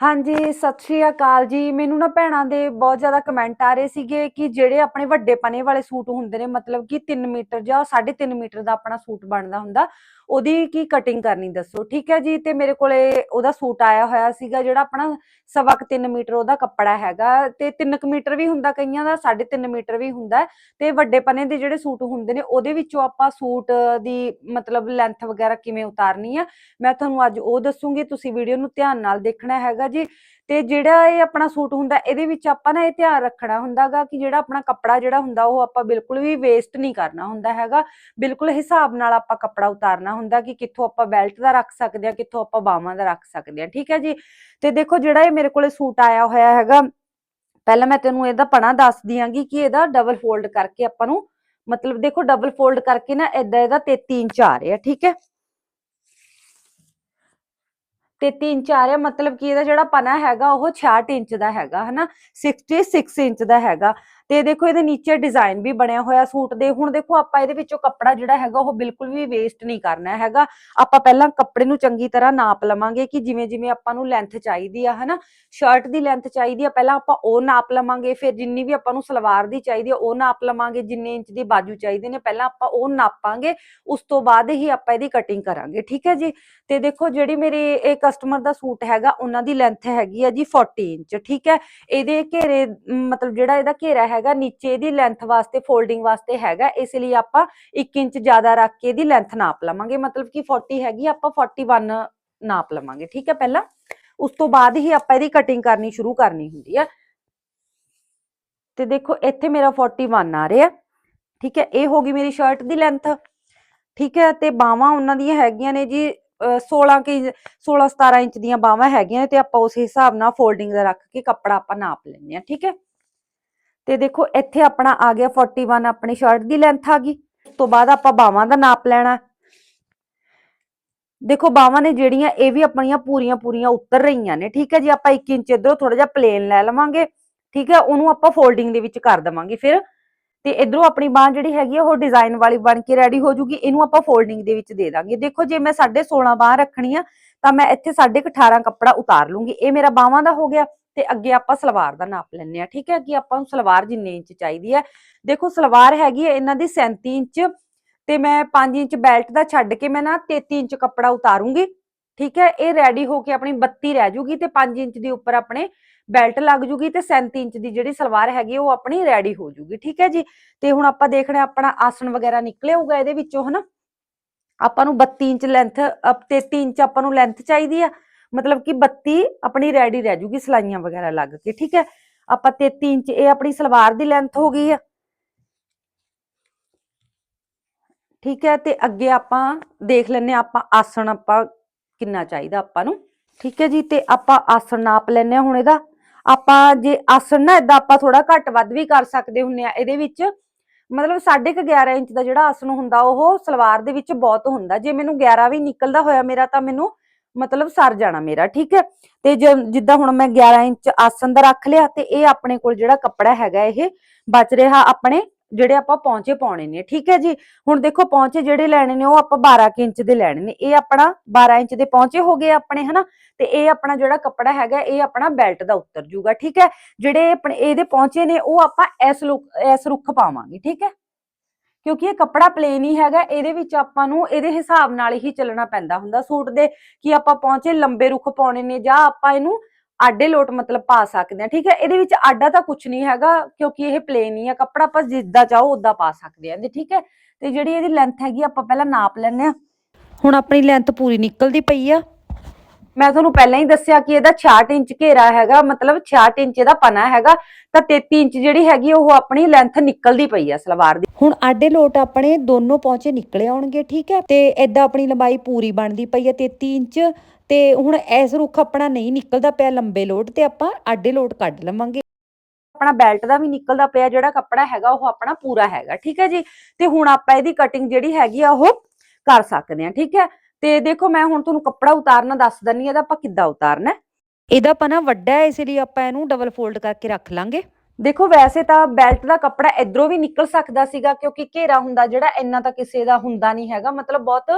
ਹਾਂਜੀ, ਸਤਿ ਸ਼੍ਰੀ ਅਕਾਲ ਜੀ। ਮੈਨੂੰ ਨਾ ਭੈਣਾਂ ਦੇ ਬਹੁਤ ਜ਼ਿਆਦਾ ਕਮੈਂਟ ਆ ਰਹੇ ਸੀਗੇ ਕਿ ਜਿਹੜੇ ਆਪਣੇ ਵੱਡੇ ਪਨੇ ਵਾਲੇ ਸੂਟ ਹੁੰਦੇ ਨੇ, ਮਤਲਬ ਕਿ 3 ਮੀਟਰ ਜਾਂ 3.5 ਮੀਟਰ ਦਾ ਆਪਣਾ ਸੂਟ ਬਣਦਾ ਹੁੰਦਾ, ਉਹਦੀ ਕੀ ਕਟਿੰਗ ਕਰਨੀ ਦੱਸੋ? ਠੀਕ ਹੈ ਜੀ, ਤੇ ਮੇਰੇ ਕੋਲੇ ਉਹਦਾ ਸੂਟ ਆਇਆ ਹੋਇਆ ਸੀਗਾ ਜਿਹੜਾ ਆਪਣਾ ਸਵਾ ਕੁ 3 ਮੀਟਰ ਉਹਦਾ ਕੱਪੜਾ ਹੈਗਾ, ਤੇ 3 ਮੀਟਰ ਵੀ ਹੁੰਦਾ, ਕਈਆਂ ਦਾ 3.5 ਮੀਟਰ ਵੀ ਹੁੰਦਾ ਤੇ ਵੱਡੇ ਪਨੇ ਦੇ ਜਿਹੜੇ ਸੂਟ ਹੁੰਦੇ ਨੇ, ਉਹਦੇ ਵਿੱਚੋਂ ਆਪਾਂ ਸੂਟ ਦੀ ਮਤਲਬ ਲੈਂਥ ਵਗੈਰਾ ਕਿਵੇਂ ਉਤਾਰਨੀ ਆ, ਮੈਂ ਤੁਹਾਨੂੰ ਅੱਜ ਉਹ ਦੱਸੂਗੀ, ਤੁਸੀਂ ਵੀਡੀਓ ਨੂੰ ਧਿਆਨ ਨਾਲ ਦੇਖਣਾ ਹੈਗਾ ਜੀ। ਤੇ ਜਿਹੜਾ ਇਹ ਆਪਣਾ ਸੂਟ ਹੁੰਦਾ, ਇਹਦੇ ਵਿੱਚ ਆਪਾਂ ਨਾ ਇਹ ਧਿਆਨ ਰੱਖਣਾ ਹੁੰਦਾਗਾ ਕਿ ਜਿਹੜਾ ਆਪਣਾ ਕੱਪੜਾ ਜਿਹੜਾ ਹੁੰਦਾ, ਉਹ ਆਪਾਂ ਬਿਲਕੁਲ ਵੀ ਵੇਸਟ ਨਹੀਂ ਕਰਨਾ ਹੁੰਦਾ ਹੈਗਾ। ਬਿਲਕੁਲ ਹਿਸਾਬ ਨਾਲ ਆਪਾਂ ਕੱਪੜਾ ਉਤਾਰਨਾ ਹੁੰਦਾ ਕਿ ਕਿੱਥੋਂ ਆਪਾਂ ਬੈਲਟ ਦਾ ਰੱਖ ਸਕਦੇ ਆ ਕਿੱਥੋਂ ਆਪਾਂ ਬਾਹਾਂ ਦਾ ਰੱਖ ਸਕਦੇ ਆ ਠੀਕ ਹੈ ਜੀ? ਤੇ ਦੇਖੋ ਜਿਹੜਾ ਇਹ ਮੇਰੇ ਕੋਲੇ ਸੂਟ ਆਇਆ ਹੋਇਆ ਹੈਗਾ, ਪਹਿਲਾਂ ਮੈਂ ਤੈਨੂੰ ਇਹਦਾ ਪਣਾ ਦੱਸ ਦਿਆਂਗੀ ਕਿ ਇਹਦਾ ਡਬਲ ਫੋਲਡ ਕਰਕੇ ਆਪਾਂ ਨੂੰ ਮਤਲਬ ਦੇਖੋ ਡਬਲ ਫੋਲਡ ਕਰਕੇ ਨਾ ਇਦਾਂ ਇਹਦਾ 33 ਇੰਚ ਆ ਰਿਹਾ, ਠੀਕ ਹੈ? 33 ਇੰਚ ਆ ਰਿਹਾ ਮਤਲਬ ਕਿ ਇਹਦਾ ਜਿਹੜਾ ਪਨਾ ਹੈਗਾ, ਉਹ 66 ਇੰਚ ਦਾ ਹੈਗਾ, ਹਨਾ? 66 ਇੰਚ ਦਾ ਹੈਗਾ। ਤੇ ਦੇਖੋ ਇਹਦੇ ਨੀਚੇ ਡਿਜ਼ਾਈਨ ਵੀ ਬਣਿਆ ਹੋਇਆ ਸੂਟ ਦੇ। ਹੁਣ ਦੇਖੋ ਆਪਾਂ ਇਹਦੇ ਵਿੱਚੋਂ ਕੱਪੜਾ ਜਿਹੜਾ ਹੈਗਾ ਉਹ ਬਿਲਕੁਲ ਵੀ ਵੇਸਟ ਨਹੀਂ ਕਰਨਾ ਹੈਗਾ। ਆਪਾਂ ਪਹਿਲਾਂ ਕੱਪੜੇ ਨੂੰ ਚੰਗੀ ਤਰ੍ਹਾਂ ਨਾਪ ਲਵਾਂਗੇ ਕਿ ਜਿਵੇਂ ਜਿਵੇਂ ਆਪਾਂ ਨੂੰ ਲੈਂਥ ਚਾਹੀਦੀ ਆ, ਹਨਾ? ਸ਼ਰਟ ਦੀ ਲੈਂਥ ਚਾਹੀਦੀ ਆ, ਪਹਿਲਾਂ ਆਪਾਂ ਉਹ ਨਾਪ ਲਵਾਂਗੇ, ਫਿਰ ਜਿੰਨੀ ਵੀ ਆਪਾਂ ਨੂੰ ਸਲਵਾਰ ਦੀ ਚਾਹੀਦੀ ਆ, ਉਹ ਨਾਪ ਲਵਾਂਗੇ, ਜਿੰਨੇ ਇੰਚ ਦੀ ਬਾਜੂ ਚਾਹੀਦੇ ਨੇ, ਪਹਿਲਾਂ ਆਪਾਂ ਉਹ ਨਾਪਾਂਗੇ, ਉਸ ਤੋਂ ਬਾਅਦ ਹੀ ਆਪਾਂ ਇਹਦੀ ਕਟਿੰਗ ਕਰਾਂਗੇ, ਠੀਕ ਹੈ ਜੀ? ਤੇ ਦੇਖੋ ਜਿਹੜੀ ਮੇਰੇ ਇਹ ਕਸਟਮਰ ਦਾ ਸੂਟ ਹੈਗਾ, ਉਹਨਾਂ ਦੀ ਲੈਂਥ ਹੈਗੀ ਆ ਜੀ 40 ਇੰਚ, ਠੀਕ ਹੈ? ਇਹਦੇ ਘੇਰੇ, ਮਤਲਬ ਜਿਹੜਾ ਇਹਦਾ ਘੇਰਾ ਹੈ ਹੈਗਾ ਨੀਚੇ ਦੀ ਲੈਂਥ ਵਾਸਤੇ ਫੋਲਡਿੰਗ ਵਾਸਤੇ ਹੈਗਾ ਇਸ ਲਈ ਆਪਾਂ 1 ਇੰਚ ਜ਼ਿਆਦਾ ਰੱਖ ਕੇ ਇਹਦੀ ਲੈਂਥ ਨਾਪ ਲਵਾਂਗੇ। ਮਤਲਬ ਕਿ 40 ਹੈਗੀ ਆ, ਆਪਾਂ 41 ਨਾਪ ਲਵਾਂਗੇ ਠੀਕ ਹੈ ਪਹਿਲਾਂ? ਉਸ ਤੋਂ ਬਾਅਦ ਹੀ ਆਪਾਂ ਇਹਦੀ ਕਟਿੰਗ ਕਰਨੀ ਸ਼ੁਰੂ ਕਰਨੀ ਹੁੰਦੀ ਹੈ ਤੇ ਦੇਖੋ ਇੱਥੇ ਮੇਰਾ 41 ਆ ਰਿਹਾ ਠੀਕ ਹੈ? ਇਹ ਹੋ ਗਈ ਮੇਰੀ ਸ਼ਰਟ ਦੀ ਲੈਂਥ ਠੀਕ ਹੈ? ਤੇ ਬਾਹਾਂ ਉਹਨਾਂ ਦੀਆਂ ਹੈਗੀਆਂ ਨੇ ਜੀ ਅਹ 16 ਕਿ 16 17 ਇੰਚ ਦੀਆਂ ਬਾਹਾਂ ਹੈਗੀਆਂ ਤੇ ਆਪਾਂ ਉਸ ਹਿਸਾਬ ਨਾਲ ਫੋਲਡਿੰਗ ਦਾ ਰੱਖ ਕੇ ਕੱਪੜਾ ਆਪਾਂ ਨਾਪ ਲੈਂਦੇ ਆ ਠੀਕ ਹੈ? ਤੇ ਦੇਖੋ, ਇੱਥੇ ਆਪਣਾ ਆ ਗਿਆ 41 ਆਪਣੀ ਸ਼ਰਟ ਦੀ ਲੈਂਥ ਆ ਗਈ। ਤੋਂ ਬਾਅਦ ਆਪਾਂ ਬਾਹਾਂ ਦਾ ਨਾਪ ਲੈਣਾ। ਦੇਖੋ ਬਾਹਾਂ ਨੇ ਜਿਹੜੀਆਂ, ਇਹ ਵੀ ਆਪਣੀਆਂ ਪੂਰੀਆਂ ਪੂਰੀਆਂ ਉਤਰ ਰਹੀਆਂ ਨੇ, ਠੀਕ ਹੈ ਜੀ? ਆਪਾਂ 1 ਇੰਚ ਇਧਰੋਂ ਥੋੜਾ ਜਿਹਾ ਪਲੇਨ ਲੈ ਲਵਾਂਗੇ, ਠੀਕ ਹੈ? ਉਹਨੂੰ ਆਪਾਂ ਫੋਲਡਿੰਗ ਦੇ ਵਿੱਚ ਕਰ ਦੇਵਾਂਗੇ ਫਿਰ। ਤੇ ਇਧਰੋਂ ਆਪਣੀ ਬਾਹ ਜਿਹੜੀ ਹੈਗੀ ਆ, ਉਹ ਡਿਜ਼ਾਈਨ ਵਾਲੀ ਬਣ ਕੇ ਰੈਡੀ ਹੋ ਜੂਗੀ। ਇਹਨੂੰ ਆਪਾਂ ਫੋਲਡਿੰਗ ਦੇ ਵਿੱਚ ਦੇ ਦਾਂਗੇ। ਦੇਖੋ, ਜੇ ਮੈਂ 16.5 ਬਾਹ ਰੱਖਣੀ ਆ, ਤਾਂ ਮੈਂ ਇੱਥੇ 18.5 ਕੱਪੜਾ ਉਤਾਰ ਲੂੰਗੀ। ਇਹ ਮੇਰਾ ਬਾਹਾਂ ਦਾ ਹੋ ਗਿਆ। ਤੇ ਅੱਗੇ ਆਪਾਂ ਸਲਵਾਰ ਦਾ ਨਾਪ ਲੈਣੇ ਆ ਠੀਕ ਹੈ? ਕਿ ਆਪਾਂ ਨੂੰ ਸਲਵਾਰ ਜਿੰਨੇ ਇੰਚ ਚਾਹੀਦੀ ਹੈ। ਦੇਖੋ, ਸਲਵਾਰ ਹੈਗੀ ਹੈ ਇਹਨਾਂ ਦੀ 37 ਇੰਚ ਤੇ ਮੈਂ 5 ਇੰਚ ਬੈਲਟ ਦਾ ਛੱਡ ਕੇ ਮੈਂ ਨਾ 33 ਇੰਚ ਕੱਪੜਾ ਉਤਾਰੂੰਗੀ, ਠੀਕ ਹੈ? ਇਹ ਰੈਡੀ ਹੋ ਕੇ ਆਪਣੀ 32 ਰਹਿ ਜੂਗੀ ਤੇ 5 ਇੰਚ ਦੇ ਉੱਪਰ ਆਪਣੇ ਬੈਲਟ ਲੱਗ ਜੂਗੀ ਤੇ 37 ਇੰਚ ਦੀ ਜਿਹੜੀ ਸਲਵਾਰ ਹੈਗੀ ਉਹ ਆਪਣੀ ਰੈਡੀ ਹੋ ਜੂਗੀ, ਠੀਕ ਹੈ ਜੀ? ਤੇ ਹੁਣ ਆਪਾਂ ਦੇਖਣਾ ਆਪਣਾ ਆਸਣ ਵਗੈਰਾ ਨਿਕਲੇ ਹੋਊਗਾ ਇਹਦੇ ਵਿੱਚੋਂ, ਹਨਾ? ਆਪਾਂ ਨੂੰ 32 ਇੰਚ ਲੈਂਥ 33 ਇੰਚ ਆਪਾਂ ਨੂੰ ਲੈਂਥ ਚਾਹੀਦੀ ਆ ਮਤਲਬ ਕਿ 32 ਆਪਣੀ ਰੈਡੀ ਰਹਿ ਜੂਗੀ ਸਲਾਈਆਂ ਵਗੈਰਾ ਲੱਗ ਕੇ, ਠੀਕ ਹੈ? ਆਪਾਂ 33 ਇੰਚ, ਇਹ ਆਪਣੀ ਸਲਵਾਰ ਦੀ ਲੈਂਥ ਹੋ ਗਈ ਆ। ਠੀਕ ਹੈ, ਤੇ ਅੱਗੇ ਆਪਾਂ ਦੇਖ ਲੈਨੇ ਆਪਾਂ ਆਸਣ ਆਪਾਂ ਕਿੰਨਾ ਚਾਹੀਦਾ ਆਪਾਂ ਨੂੰ। ਠੀਕ ਹੈ ਜੀ, ਤੇ ਆਪਾਂ ਆਸਣ ਨਾਪ ਲੈਨੇ ਆ ਹੁਣ ਇਹਦਾ। ਆਪਾਂ ਜੇ ਆਸਣ ਨਾ ਇਦਾਂ ਆਪਾਂ ਥੋੜਾ ਘੱਟ ਵੱਧ ਵੀ ਕਰ ਸਕਦੇ ਹੁੰਨੇ ਆ ਇਹਦੇ ਵਿੱਚ ਮਤਲਬ 11.5 ਇੰਚ ਦਾ ਜਿਹੜਾ ਆਸਣ ਹੁੰਦਾ, ਉਹ ਸਲਵਾਰ ਦੇ ਵਿੱਚ ਬਹੁਤ ਹੁੰਦਾ। ਜੇ ਮੈਨੂੰ 11 ਵੀ ਨਿਕਲਦਾ ਹੋਇਆ ਮੇਰਾ ਤਾਂ ਮੈਨੂੰ ਮਤਲਬ ਸਰ ਜਾਣਾ ਮੇਰਾ, ਠੀਕ ਹੈ? ਤੇ ਜ- ਜਿੱਦਾਂ ਹੁਣ ਮੈਂ 11 ਇੰਚ ਆਸਨ ਦਾ ਰੱਖ ਲਿਆ ਤੇ ਇਹ ਆਪਣੇ ਕੋਲ ਜਿਹੜਾ ਕੱਪੜਾ ਹੈਗਾ ਇਹ ਬਚ ਰਿਹਾ ਆਪਣੇ, ਜਿਹੜੇ ਆਪਾਂ ਪੌਂਚੇ ਪਾਉਣੇ ਨੇ, ਠੀਕ ਹੈ ਜੀ? ਹੁਣ ਦੇਖੋ ਪੌਂਚੇ ਜਿਹੜੇ ਲੈਣੇ ਨੇ ਉਹ ਆਪਾਂ 12 ਕੁ ਇੰਚ ਦੇ ਲੈਣੇ ਨੇ, ਇਹ ਆਪਣਾ 12 ਇੰਚ ਦੇ ਪੌਂਚੇ ਹੋ ਗਏ ਆਪਣੇ, ਹਨਾ? ਤੇ ਇਹ ਆਪਣਾ ਜਿਹੜਾ ਕੱਪੜਾ ਹੈਗਾ, ਇਹ ਆਪਣਾ ਬੈਲਟ ਦਾ ਉੱਤਰ ਜੂਗਾ, ਠੀਕ ਹੈ? ਜਿਹੜੇ ਆਪਣੇ, ਇਹਦੇ ਪੌਂਚੇ ਨੇ ਉਹ ਆਪਾਂ ਐਸ ਲੁੱਕ, ਇਸ ਰੁੱਖ ਪਾਵਾਂਗੇ, ਠੀਕ ਹੈ? ਕਿਉਂਕਿ ਇਹ ਕੱਪੜਾ ਪਲੇਨ ਹੀ ਹੈਗਾ, ਇਹਦੇ ਵਿੱਚ ਆਪਾਂ ਨੂੰ ਇਹਦੇ ਹਿਸਾਬ ਨਾਲ ਹੀ ਚੱਲਣਾ ਪੈਂਦਾ ਹੁੰਦਾ। ਸੂਟ ਦੇ ਕਿ ਆਪਾਂ ਪਹੁੰਚੇ, ਲੰਬੇ ਰੁੱਖ ਪਾਉਣੇ ਨੇ ਜਾਂ ਆਪਾਂ ਇਹਨੂੰ ਆਡੇ ਲੋਟ ਮਤਲਬ ਪਾ ਸਕਦੇ ਆ ਠੀਕ ਹੈ? ਇਹਦੇ ਵਿੱਚ ਆਡਾ ਤਾਂ ਕੁਝ ਨਹੀਂ ਹੈਗਾ, ਕਿਉਂਕਿ ਇਹ ਪਲੇਨ ਹੀ ਆ। ਕੱਪੜਾ ਆਪਾਂ ਜਿੱਦਾਂ ਚਾਹੋ ਉਦਾਂ ਪਾ ਸਕਦੇ ਆ ਠੀਕ ਹੈ? ਤੇ ਜਿਹੜੀ ਇਹਦੀ ਲੈਂਥ ਹੈਗੀ, ਆਪਾਂ ਪਹਿਲਾਂ ਨਾਪ ਲੈਣੇ ਆ ਹੁਣ ਆਪਣੀ ਲੈਂਥ ਪੂਰੀ ਨਿਕਲਦੀ ਪਈ ਆ। ਮੈਂ ਤੁਹਾਨੂੰ ਪਹਿਲਾਂ ਹੀ ਦੱਸਿਆ ਕਿ ਇਹਦਾ 66 ਇੰਚ ਘੇਰਾ ਹੈਗਾ ਮਤਲਬ 66 ਇੰਚ ਇਹਦਾ ਪਨਾ ਹੈਗਾ ਤਾਂ 33 ਇੰਚ ਜਿਹੜੀ ਹੈਗੀ ਉਹ ਆਪਣੀ ਲੈਂਥ ਨਿਕਲਦੀ ਪਈ ਆ ਸਲਵਾਰ ਦੀ। ਹੁਣ ਆਡੇ ਲੋਟ ਆਪਣੇ ਦੋਨੋਂ ਪਹੁੰਚੇ ਨਿਕਲੇ ਆਉਣਗੇ ਠੀਕ ਹੈ? ਤੇ ਐਦਾਂ ਆਪਣੀ ਲੰਬਾਈ ਪੂਰੀ ਬਣਦੀ ਪਈ ਹੈ 33 ਇੰਚ ਤੇ ਹੁਣ ਇਸ ਰੁੱਖ ਆਪਣਾ ਨਹੀਂ ਨਿਕਲਦਾ ਪਿਆ ਲੰਬੇ ਲੋਟ ਤੇ ਆਪਾਂ ਆਡੇ ਲੋਟ ਕੱਢ ਲਵਾਂਗੇ। ਆਪਣਾ ਬੈਲਟ ਦਾ ਵੀ ਨਿਕਲਦਾ ਪਿਆ ਜਿਹੜਾ ਕੱਪੜਾ ਹੈਗਾ ਉਹ ਆਪਣਾ ਪੂਰਾ ਹੈਗਾ ਠੀਕ ਹੈ ਜੀ? ਤੇ ਹੁਣ ਆਪਾਂ ਇਹਦੀ ਕਟਿੰਗ ਜਿਹੜੀ ਹੈਗੀ ਆ ਉਹ ਕਰ ਸਕਦੇ ਹਾਂ ਠੀਕ ਹੈ? ਤੇ ਦੇਖੋ ਮੈਂ ਹੁਣ ਤੁਹਾਨੂੰ ਕੱਪੜਾ ਉਤਾਰਨਾ ਦੱਸ ਦਿੰਨੀ ਇਹਦਾ ਆਪਾਂ ਕਿੱਦਾਂ ਉਤਾਰਨਾ। ਇਹਦਾ ਪਨਾ ਵੱਡਾ ਹੈ ਇਸ ਲਈ ਆਪਾਂ ਇਹਨੂੰ ਡਬਲ ਫੋਲਡ ਕਰਕੇ ਰੱਖ ਲਾਂਗੇ। ਦੇਖੋ ਵੈਸੇ ਤਾਂ ਬੈਲਟ ਦਾ ਕੱਪੜਾ ਇਧਰੋਂ ਵੀ ਨਿਕਲ ਸਕਦਾ ਸੀਗਾ ਕਿਉਂਕਿ ਘੇਰਾ ਹੁੰਦਾ ਜਿਹੜਾ ਇੰਨਾ ਤਾਂ ਕਿਸੇ ਦਾ ਹੁੰਦਾ ਨਹੀਂ ਹੈਗਾ ਮਤਲਬ ਬਹੁਤ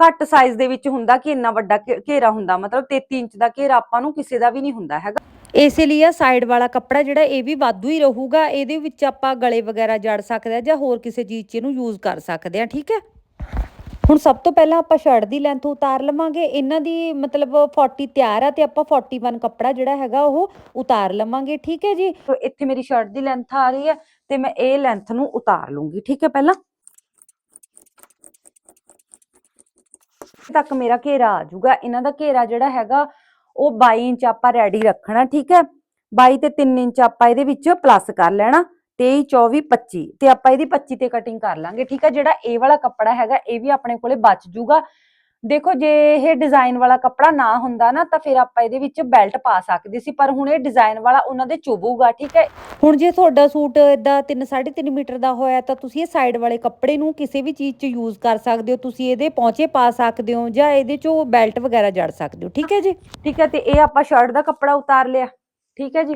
ਘੱਟ ਸਾਈਜ਼ ਦੇ ਵਿੱਚ ਹੁੰਦਾ ਕਿ ਇੰਨਾ ਵੱਡਾ ਘੇਰਾ ਹੁੰਦਾ ਮਤਲਬ 33 ਇੰਚ ਦਾ ਘੇਰਾ ਆਪਾਂ ਨੂੰ ਕਿਸੇ ਦਾ ਵੀ ਨਹੀਂ ਹੁੰਦਾ ਹੈਗਾ। ਇਸੇ ਲਈ ਆ ਸਾਈਡ ਵਾਲਾ ਕੱਪੜਾ ਜਿਹੜਾ ਇਹ ਵੀ ਵਾਧੂ ਹੀ ਰਹੂਗਾ ਇਹਦੇ ਵਿੱਚ ਆਪਾਂ ਗਲੇ ਵਗੈਰਾ ਜੜ ਸਕਦੇ ਆ ਜਾਂ ਹੋਰ ਕਿਸੇ ਚੀਜ਼ 'ਚ ਇਹਨੂੰ ਯੂਜ਼ ਕਰ ਸਕਦੇ ਆ ਠੀਕ ਹੈ? ਹੁਣ ਸਭ ਤੋਂ ਪਹਿਲਾਂ ਆਪਾਂ ਸ਼ਰਟ ਦੀ ਲੈਂਥ ਉਤਾਰ ਲਵਾਂਗੇ। ਇਹਨਾਂ ਦੀ ਮਤਲਬ 40 ਤਿਆਰ ਆ ਤੇ ਆਪਾਂ 41 ਕੱਪੜਾ ਜਿਹੜਾ ਹੈਗਾ ਉਹ ਉਤਾਰ ਲਵਾਂਗੇ, ਠੀਕ ਹੈ ਜੀ? ਇੱਥੇ ਮੇਰੀ ਸ਼ਰਟ ਦੀ ਲੈਂਥ ਆ ਰਹੀ ਹੈ ਤੇ ਮੈਂ ਇਹ ਲੈਂਥ ਨੂੰ ਉਤਾਰ ਲੂੰਗੀ, ਠੀਕ ਹੈ ਪਹਿਲਾਂ? ਤੱਕ ਮੇਰਾ ਘੇਰਾ ਆ ਜਾਊਗਾ। ਇਹਨਾਂ ਦਾ ਘੇਰਾ ਜਿਹੜਾ ਹੈਗਾ, ਉਹ 22 ਇੰਚ ਆਪਾਂ ਰੈਡੀ ਰੱਖਣਾ, ਠੀਕ ਹੈ? 22 ਤੇ 3 ਇੰਚ ਆਪਾਂ ਇਹਦੇ ਵਿੱਚ ਪਲੱਸ ਕਰ ਲੈਣਾ। 23 24 25 ਤੇ ਆਪਾਂ ਇਹਦੀ 25 ਤੇ ਕਟਿੰਗ ਕਰ ਲਾਂਗੇ, ਠੀਕ ਹੈ ਜਿਹੜਾ ਇਹ ਵਾਲਾ ਕੱਪੜਾ ਹੈਗਾ, ਇਹ ਵੀ ਆਪਣੇ ਕੋਲੇ ਬਚ ਜੂਗਾ। ਦੇਖੋ, ਜੇ ਇਹ ਡਿਜ਼ਾਈਨ ਵਾਲਾ ਕੱਪੜਾ ਨਾ ਹੁੰਦਾ ਨਾ, ਤਾਂ ਫਿਰ ਆਪਾਂ ਇਹਦੇ ਵਿੱਚ ਬੈਲਟ ਪਾ ਸਕਦੇ ਸੀ, ਪਰ ਹੁਣ ਇਹ ਡਿਜ਼ਾਈਨ ਵਾਲਾ ਉਹਨਾਂ ਦੇ ਚੁਭੂਗਾ ਠੀਕ ਹੈ ਹੁਣ ਜੇ ਤੁਹਾਡਾ ਸੂਟ ਇਦਾਂ 3 3.5 ਮੀਟਰ ਦਾ ਹੋਇਆ, ਤਾਂ ਤੁਸੀਂ ਇਹ ਸਾਈਡ ਵਾਲੇ ਕੱਪੜੇ ਨੂੰ ਕਿਸੇ ਵੀ ਚੀਜ਼ 'ਚ ਯੂਜ਼ ਕਰ ਸਕਦੇ ਹੋ। ਤੁਸੀਂ ਇਹਦੇ ਪੌਂਚੇ ਪਾ ਸਕਦੇ ਹੋ ਜਾਂ ਇਹਦੇ 'ਚੋਂ ਬੈਲਟ ਵਗੈਰਾ ਜੜ ਸਕਦੇ ਹੋ, ਠੀਕ ਹੈ ਜੀ? ਠੀਕ ਹੈ ਤੇ ਇਹ ਆਪਾਂ ਸ਼ਰਟ ਦਾ ਕੱਪੜਾ ਉਤਾਰ ਲਿਆ, ਠੀਕ ਹੈ ਜੀ?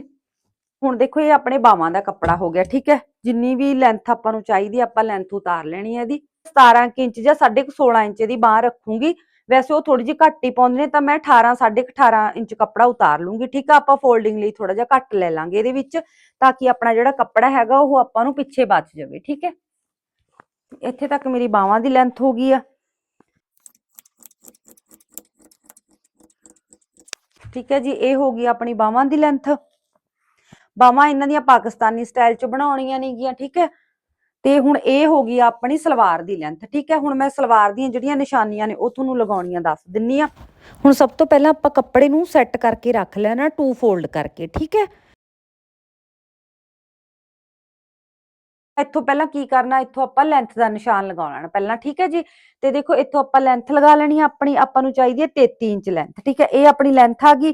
ਹੁਣ ਦੇਖੋ ਇਹ ਆਪਣੇ ਬਾਵਾਂ ਦਾ ਕੱਪੜਾ ਹੋ ਗਿਆ, ਠੀਕ ਹੈ? ਜਿੰਨੀ ਵੀ ਲੈਂਥ ਆਪਾਂ ਨੂੰ ਚਾਹੀਦੀ ਆਪਾਂ ਲੈਂਥ ਉਤਾਰ ਲੈਣੀ ਹੈ ਇਹਦੀ। 17 ਇੰਚ ਜਾਂ 16.5 ਇੰਚ ਦੀ ਬਾਹ ਰੱਖੂੰਗੀ। ਵੈਸੇ ਉਹ ਥੋੜੀ ਜਿਹੀ ਘੱਟ ਹੀ ਪਾਉਂਦੇ ਨੇ, ਤਾਂ ਮੈਂ 18 18.5 ਇੰਚ ਕੱਪੜਾ ਉਤਾਰ ਲੂੰਗੀ, ਠੀਕ ਆ? ਆਪਾਂ ਫੋਲਡਿੰਗ ਲਈ ਥੋੜਾ ਜਿਹਾ ਘੱਟ ਲੈ ਲਾਂਗੇ ਇਹਦੇ ਵਿੱਚ, ਤਾਂ ਕਿ ਆਪਣਾ ਜਿਹੜਾ ਕੱਪੜਾ ਹੈਗਾ ਉਹ ਆਪਾਂ ਨੂੰ ਪਿੱਛੇ ਬਚ ਜਾਵੇ, ਠੀਕ ਹੈ? ਇੱਥੇ ਤੱਕ ਮੇਰੀ ਬਾਵਾਂ ਦੀ ਲੈਂਥ ਹੋ ਗਈ ਆ। ਠੀਕ ਹੈ ਜੀ, ਇਹ ਹੋ ਗਈ ਆਪਣੀ ਬਾਵਾਂ ਦੀ ਲੈਂਥ ਬਾਵਾਂ ਇਹਨਾਂ ਦੀਆਂ ਪਾਕਿਸਤਾਨੀ ਸਟਾਈਲ ਚ ਬਣਾਉਣੀਆਂ ਨੇਗੀਆਂ, ਠੀਕ ਹੈ? ਤੇ ਹੁਣ ਇਹ ਹੋ ਗਈ ਆਪਣੀ ਸਲਵਾਰ ਦੀ ਲੈਂਥ ਠੀਕ ਹੈ? ਹੁਣ ਮੈਂ ਸਲਵਾਰ ਦੀਆਂ ਜਿਹੜੀਆਂ ਨਿਸ਼ਾਨੀਆਂ ਨੇ ਉਹ ਤੁਹਾਨੂੰ ਲਗਾਉਣੀਆਂ ਦੱਸ ਦਿੰਨੀ ਆ ਹੁਣ ਸਭ ਤੋਂ ਪਹਿਲਾਂ ਆਪਾਂ ਕੱਪੜੇ ਨੂੰ ਸੈੱਟ ਕਰਕੇ ਰੱਖ ਲੈਣਾ ਟੂ ਫੋਲਡ ਕਰਕੇ, ਠੀਕ ਹੈ? ਇੱਥੋਂ ਪਹਿਲਾਂ ਕੀ ਕਰਨਾ, ਇੱਥੋਂ ਆਪਾਂ ਲੈਂਥ ਦਾ ਨਿਸ਼ਾਨ ਲਗਾਉਣਾ ਪਹਿਲਾਂ, ਠੀਕ ਹੈ ਜੀ? ਤੇ ਦੇਖੋ ਇੱਥੋਂ ਆਪਾਂ ਲੈਂਥ ਲਗਾ ਲੈਣੀ ਆਪਣੀ, ਆਪਾਂ ਨੂੰ ਚਾਹੀਦੀ ਹੈ 33 ਇੰਚ ਲੈਂਥ ਠੀਕ ਹੈ? ਇਹ ਆਪਣੀ ਲੈਂਥ ਆ ਗਈ।